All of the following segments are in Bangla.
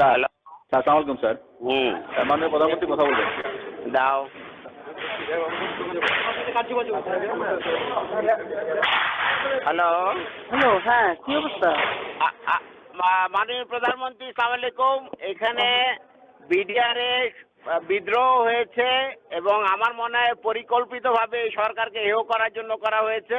হ্যালো স্যার সালাম আলাইকুম স্যার। হুম। মাননীয় প্রধানমন্ত্রী কথা বলবেন? দাও। হ্যালো। হ্যালো হ্যাঁ কি অবস্থা? মাননীয় প্রধানমন্ত্রী সালাম আলাইকুম। এখানে বিডিআরে বিদ্রোহ হয়েছে এবং আমার মনে হয় পরিকল্পিতভাবে এই সরকারকে হেয় করার জন্য করা হয়েছে।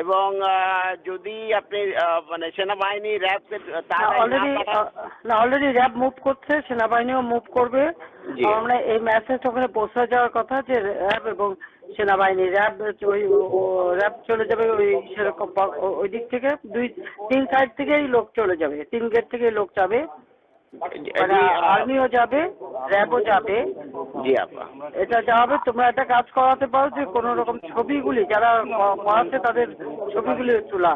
এবং যদি আপনি মানে সেনাবাহিনী র্যাবকে না অলরেডি র্যাব মুভ করছে সেনাবাহিনীও মুভ করবে। আমরা এই মেসেজ ওখানে পৌঁছে যাওয়ার কথা যে র্যাব এবং সেনাবাহিনী র্যাব ওই র্যাব চলে যাবে ওই সেরকম ওই দিক থেকে। দুই তিন সাইড থেকেই লোক চলে যাবে তিন গেট থেকেই লোক যাবে। আর্মিও যাবে র্যাবও যাবে। জি আপা। এটা যা হবে তোমরা একটা কাজ করাতে পারো যে কোন রকম ছবিগুলি যারা করাচ্ছে তাদের ছবিগুলি তোলা।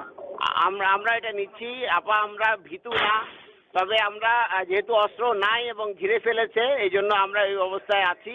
আমরা আমরা এটা নিচ্ছি। আপা আমরা ভীতু না। তবে আমরা যেহেতু অস্ত্র নাই এবং ঘিরে ফেলেছে এই জন্য আমরা এই অবস্থায় আছি।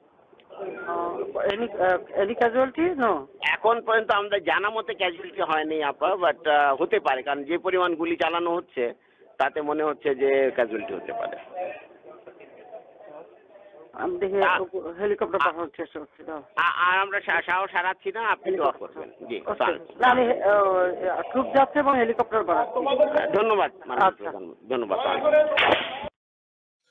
any any casualty no এখন পর্যন্ত আমাদের জানা মতে ক্যাজুয়ালিটি হয়নি আপা বাট হতে পারে কারণ যে পরিমাণ গুলি চালানো হচ্ছে তাতে মনে হচ্ছে যে ক্যাজুয়ালিটি হতে পারে। আমি দেখে হেলিকপ্টার পাঠানোর চেষ্টা করছি আর আমরা সা- সাহস হারাচ্ছি না আপনি দোয়া করবেন। জি না আমি ট্রুপ যাচ্ছে এবং হেলিকপ্টার পাঠাচ্ছি ধন্যবাদ আচ্ছা। ধন্যবাদ।